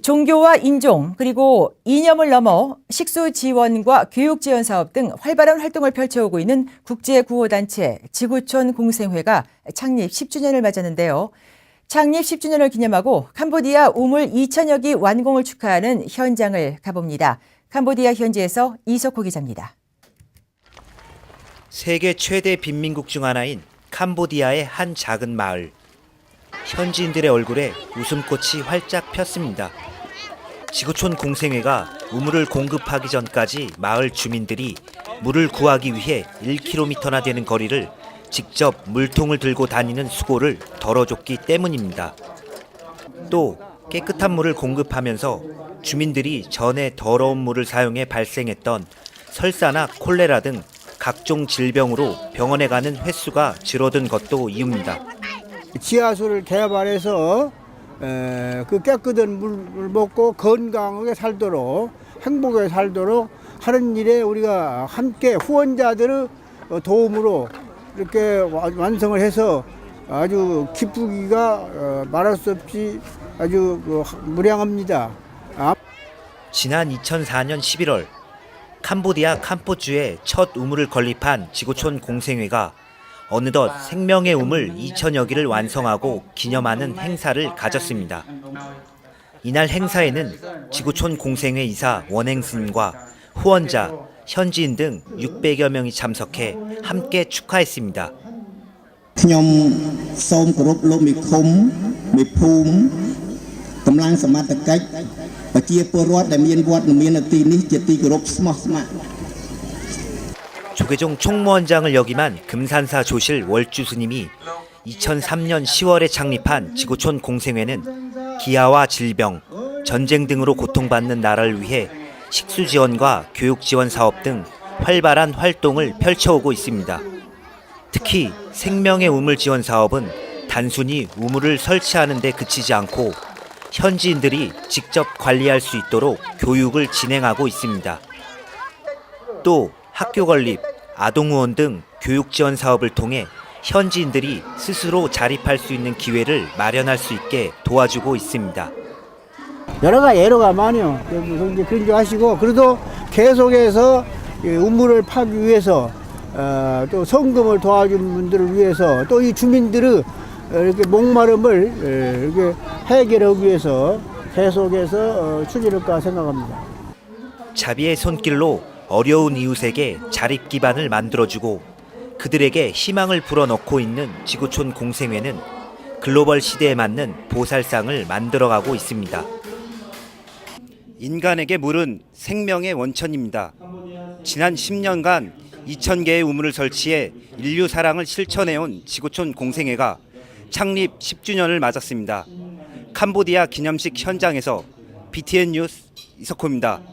종교와 인종 그리고 이념을 넘어 식수 지원과 교육 지원 사업 등 활발한 활동을 펼쳐오고 있는 국제 구호 단체 지구촌 공생회가 창립 10주년을 맞았는데요. 창립 10주년을 기념하고 캄보디아 우물 2천여 기 완공을 축하하는 현장을 가봅니다. 캄보디아 현지에서 이석호 기자입니다. 세계 최대 빈민국 중 하나인 캄보디아의 한 작은 마을. 현지인들의 얼굴에 웃음꽃이 활짝 폈습니다. 지구촌 공생회가 우물을 공급하기 전까지 마을 주민들이 물을 구하기 위해 1km나 되는 거리를 직접 물통을 들고 다니는 수고를 덜어줬기 때문입니다. 또 깨끗한 물을 공급하면서 주민들이 전에 더러운 물을 사용해 발생했던 설사나 콜레라 등 각종 질병으로 병원에 가는 횟수가 줄어든 것도 이유입니다. 지하수를 개발해서 에, 그 깨끗한 물을 먹고 건강하게 살도록 행복하게 살도록 하는 일에 우리가 함께 후원자들의 도움으로 이렇게 와- 완성을 해서 아주 기쁘기가 어, 말할 수 없이 아주 그 무량합니다. 아, 지난 2004년 11월 캄보디아 캄포주에 첫 우물을 건립한 지구촌 공생회가 어느덧 생명의 우물 2천여 기를 완성하고 기념하는 행사를 가졌습니다. 이날 행사에는 지구촌 공생회 이사 원행스님과 후원자, 현지인 등 600여 명이 참석해 함께 축하했습니다. ខ្ញុំសូមគោរពលោកមេឃុំមេភូមិកម្លាំងសមត្ថកិច្ចប្រជាពលរដ្ឋដែលមានវត្តមាននៅទីនេះជាទីគោរពស្មោះស្ម័គ្រ 조계종 총무원장을 역임한 금산사 조실 월주 스님이 2003년 10월에 창립한 지구촌 공생회는 기아와 질병, 전쟁 등으로 고통받는 나라를 위해 식수 지원과 교육 지원 사업 등 활발한 활동을 펼쳐오고 있습니다. 특히 생명의 우물 지원 사업은 단순히 우물을 설치하는 데 그치지 않고 현지인들이 직접 관리할 수 있도록 교육을 진행하고 있습니다. 또 학교 건립, 아동 후원 등 교육 지원 사업을 통해 현지인들이 스스로 자립할 수 있는 기회를 마련할 수 있게 도와주고 있습니다. 여러 가지 애로가 많아요. 이제 그런 줄 아시고 그래도 계속해서 이 우물을 파기 위해서 어, 또 성금을 도와준 분들을 위해서 또 이 주민들의 이렇게 목마름을 에, 이렇게 해결하기 위해서 계속해서 어, 추진할까 생각합니다. 자비의 손길로 어려운 이웃에게 자립 기반을 만들어주고 그들에게 희망을 불어넣고 있는 지구촌 공생회는 글로벌 시대에 맞는 보살상을 만들어가고 있습니다. 인간에게 물은 생명의 원천입니다. 지난 10년간 2,000개의 우물을 설치해 인류 사랑을 실천해온 지구촌 공생회가 창립 10주년을 맞았습니다. 캄보디아 기념식 현장에서 BTN 뉴스 이석호입니다.